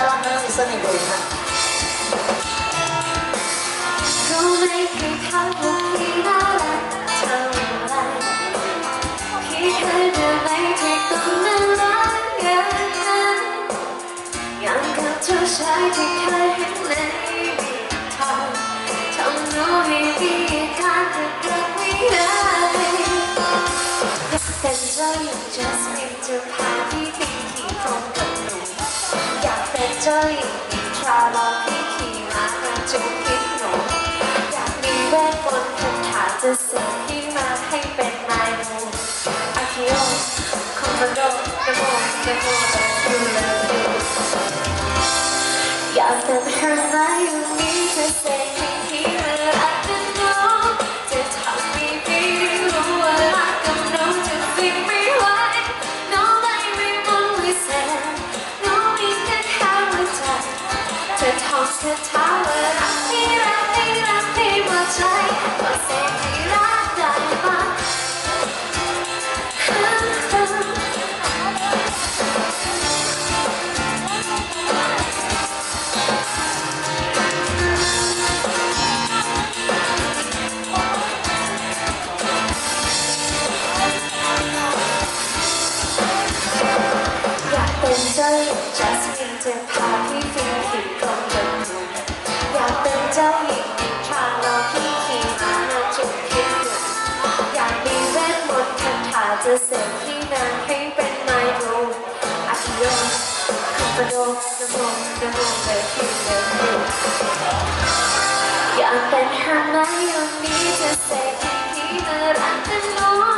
สนิทตัวเองฮะรู้ไหมพี่เขาว่าพี่น่ารักเท่าไรพี่เคยเดินไปที่ตรงนั้นรักยังไงยังกับเจ้าชายที่เคยเห็นในนิทานทำรู้ให้ดีการจะรักไม่ได้เป็นเจ้าหญิงจัสมินจะพาพี่ไปขี่ตรงกัน เป็นเจ้าหญิงอินทราลองพี่ขี่ม้ามาจูบพี่หนูอยากมีเวทมนต์คาถาจะเสกพี่มาให้เป็นนายหนูอาคิโอคอมมานโดเดโมเดโมยูเลยูอยากเป็นเธอไหนอยู่นี้จะเส จะท่องคา จ้าหญิงนิทราเราพี่ขี่ม้ามาจุดคิดหนึ่งอยากมีเวทมนต์คาถาจะเสกพี่นางให้เป็นไมโนอาคิโยคัมปโดนโมนโมเลยพี่เลยพี่อยากเป็นฮานาโยนี้จะเสกให้พี่มารักกันน้อง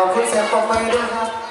ขอบคุณเสียงปรบมือด้วยครับ